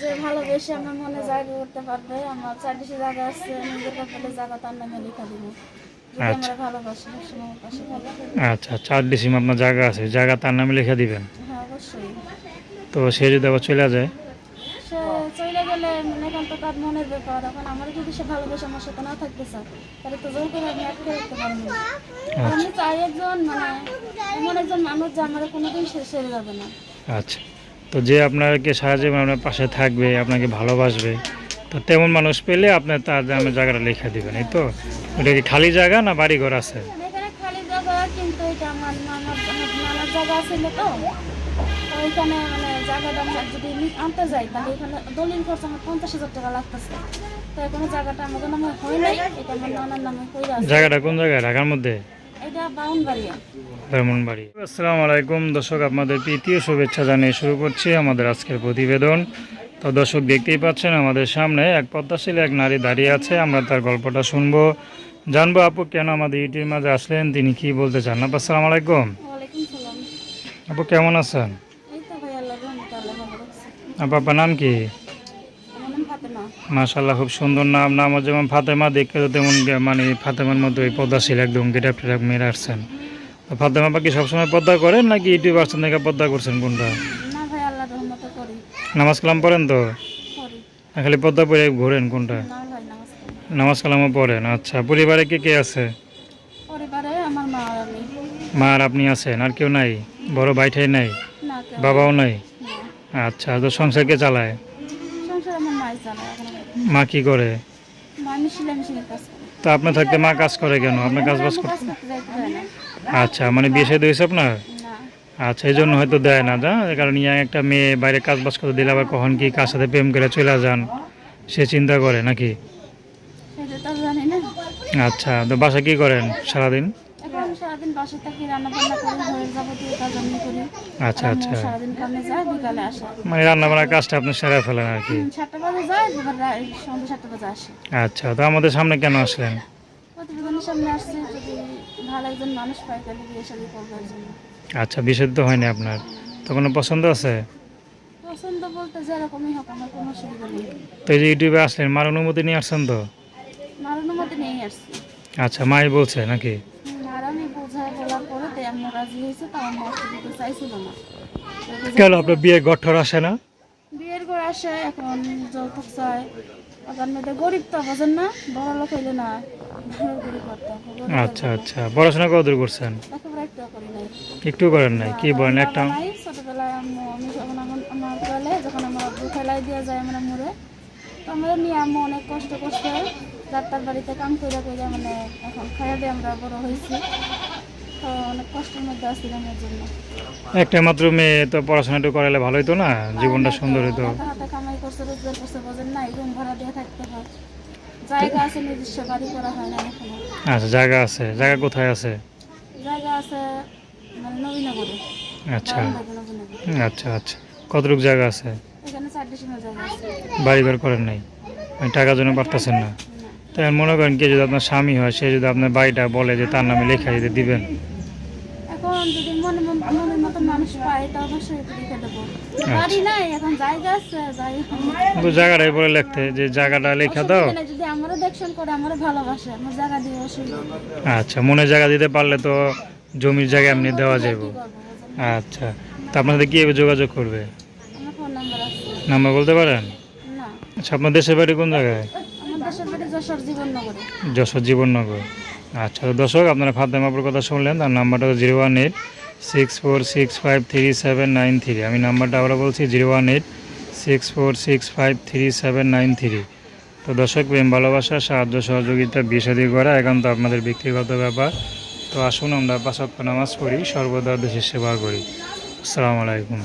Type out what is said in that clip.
যে ভালোবেসে আমার মনে জায়গা করতে পারবে আমার চারদিকে জায়গা আছে নিজের কপালে জায়গা তার নামে লেখা দিব। আচ্ছা। আচ্ছা চার ডিসিম আপনার জায়গা আছে জায়গা তার নামে লিখে দিবেন? হ্যাঁ অবশ্যই। তো সে যদি আবার চলে যায়? চলে গেলে মনে এখন তো তার মনের ব্যাপার এখন আমার যদি সে ভালোবেসে আমার সাথে না থাকতে চায় তাহলে তো জোর করে আমি আটকে রাখতে পারব না। আমি চাই একজন মানে এমন একজন মানুষ যে আমার কোনোদিন ছেড়ে যাবে না। আচ্ছা। তো যে আপনাকে সাহায্য আপনার পাশে থাকবে আপনাকে ভালোবাসবে তো তেমন মানুষ পেলে আপনার তার নামে জায়গাটা লিখে দিবেন এই তো? ওটা কি খালি জায়গা না বাড়ি ঘর আছে ওইখানে মানে জায়গাটা আমরা যদি আনতে যাই তাহলে এখানে দলিল খরচ আমার পঞ্চাশ হাজার টাকা লাগতেছে। তো এখানে জায়গাটা আমাদের নামে হয় নাই এটা আমার নানার নামে আছে। জায়গাটা কোন জায়গায়? ঢাকার মধ্যে? আসসালামু আলাইকুম দর্শক আপনাদের প্রীতীয় শুভেচ্ছা জানিয়ে শুরু করছি আমাদের আজকের প্রতিবেদন। তো দর্শক দেখতেই পাচ্ছেন আমাদের সামনে এক পদ্মাশীল এক নারী দাঁড়িয়ে আছে আমরা তার গল্পটা শুনব। জানব আপু কেন আমাদের ইউটিউবের মাঝে আসলেন তিনি কি বলতে চান? আপু আসসালামু আলাইকুম আপু কেমন আছেন? আপু আপনার নাম কি? মাশাল্লাহ খুব সুন্দর নাম। নাম যেমন ফাতেমা দেখতে তো তেমন মানে ফাতেমার মতো ওই পদ্মা পদ্মাশীল একদম গেটাপ টেটাপ মেরে আসছেন। তো ফাতেমা পাখি সবসময় পদ্মা করেন নাকি ইউটিউব আসছেন থেকে পদ্মা করছেন কোনটা? নামাজ কালাম পড়েন তো? খালি পদ্মা পরে ঘোরেন কোনটা? নামাজ কালামও পড়েন আচ্ছা। পরিবারে কে কে আছে? মা আর আপনি আছেন আর কেউ নাই? বড় ভাইটাই নাই? বাবাও নাই। আচ্ছা তো সংসার কে চালায় সংসার আমার মাই চালায় এখন মা কি করে? তো আপনি থাকতে মা কাজ করে কেন? আপনার কাজ বাজ করতে আচ্ছা মানে বিয়ে সাথে হয়েছে আপনার? আচ্ছা এই জন্য হয়তো দেয় না যা? কারণ ইয়া একটা মেয়ে বাইরে কাজ বাজ করতে দিলে আবার কখন কি কার সাথে প্রেম করে চলে যান? সে চিন্তা করে নাকি? আচ্ছা তো বাসা কি করেন সারাদিন? আচ্ছা আচ্ছা। মানে রান্না বান্নার কাজটা আপনি সেরে ফেলেন আর কি। হুম, যায় সন্ধ্যা সাতটা বাজে আসে। আচ্ছা তো আমাদের সামনে কেন আসলেন? প্রতিবেদনের সামনে আসছে যদি ভালো একজন মানুষ পাই তাহলে বিয়ে শাদি করবে জন্য। আচ্ছা তো হয়নি আপনার। তো কোনো পছন্দ আছে? পছন্দ বলতে যেরকমই হোক আমার কোনো অসুবিধা নেই। তো এই যে ইউটিউবে আসলেন মার অনুমতি নিয়ে আসছেন তো? মার অনুমতি নিয়েই আসছি। আচ্ছা মাই বলছে নাকি? হুম, আমি বোঝায় বলার পরে তাই আম্মু রাজি হয়েছে তাও আম্মু আসতে চাইছিল না। কেন আপনার বিয়ে গঠর আসে না? আসে এখন যৌতুক চায়। ওখান মধ্যে গরিব তো বোঝেন না বড় লোক হইলে না আচ্ছা আচ্ছা। পড়াশোনা কতদূর করছেন? একটু করেন নাই কি বলেন একটা? ছোটবেলায় আমি যখন আমার যখন আমার আব্বু দিয়ে যায় আমরা মুড়ে তো আমাদের নিয়ে আম্মু অনেক কষ্ট করছে। ডাক্তার বাড়িতে কাম করে করে মানে এখন খাইয়া দিয়ে আমরা বড় হয়েছি। তো অনেক কষ্টের মধ্যে আসছিলাম এর জন্য একটা মাত্র মেয়ে তো পড়াশোনাটা করালে ভালো হতো না? জীবনটা সুন্দর হতো হাতে হাতে কামাই করছে রোজগার করছে বোঝেন না রুম ভাড়া দিয়ে থাকতে হয়। জায়গা আছে নিজস্ব বাড়ি করা হয় না এখনও। আচ্ছা জায়গা আছে। জায়গা কোথায় আছে? জায়গা আছে মানে নবীনগরে। আচ্ছা। আচ্ছা আচ্ছা। কতটুকু জায়গা আছে? এখানে চার ডিসিমের জায়গা আছে। বাড়িঘর করেন নাই? মানে টাকার জন্য পারতেছেন না তাই মনে করেন কে যদি আপনার স্বামী হয় সে যদি আপনার বাড়িটা বলে যে তার নামে লেখা দিতে দিবেন? এখন যদি মনে মনের মতো মানুষ পায় এটা অবশ্যই লিখে দেবো। বাড়ি নাই এখন জায়গা আছে যাই জায়গাটাই বলে লিখতে যে জায়গাটা লেখা দাও। যদি আমারও দেখশন করে আমারও ভালোবাসে আমার জায়গা দিয়ে অসুবিধা আচ্ছা মনে জায়গা দিতে পারলে তো জমির জায়গা এমনি দেওয়া যাবে? আচ্ছা তা আপনার সাথে কীভাবে যোগাযোগ করবে? নাম্বার বলতে পারেন? আচ্ছা আপনার দেশের বাড়ি কোন জায়গায়? যশোর জীবননগরে। যশোর জীবননগর। আচ্ছা তো দর্শক, আপনারা ফাতেমাপুর কথা শুনলেন, তার নাম্বারটা zero one eight six four six five three seven nine three. আমি নাম্বারটা আবার বলছি, zero one eight six four six five three seven nine three. তো দর্শক, প্রেম, ভালোবাসা, সাহায্য, সহযোগিতা বিষাদি করা একান্ত আপনাদের ব্যক্তিগত ব্যাপার। তো আসুন, আমরা পাঁচ নামাজ পড়ি, সর্বদা দেশের সেবা করি। আসসালামু আলাইকুম।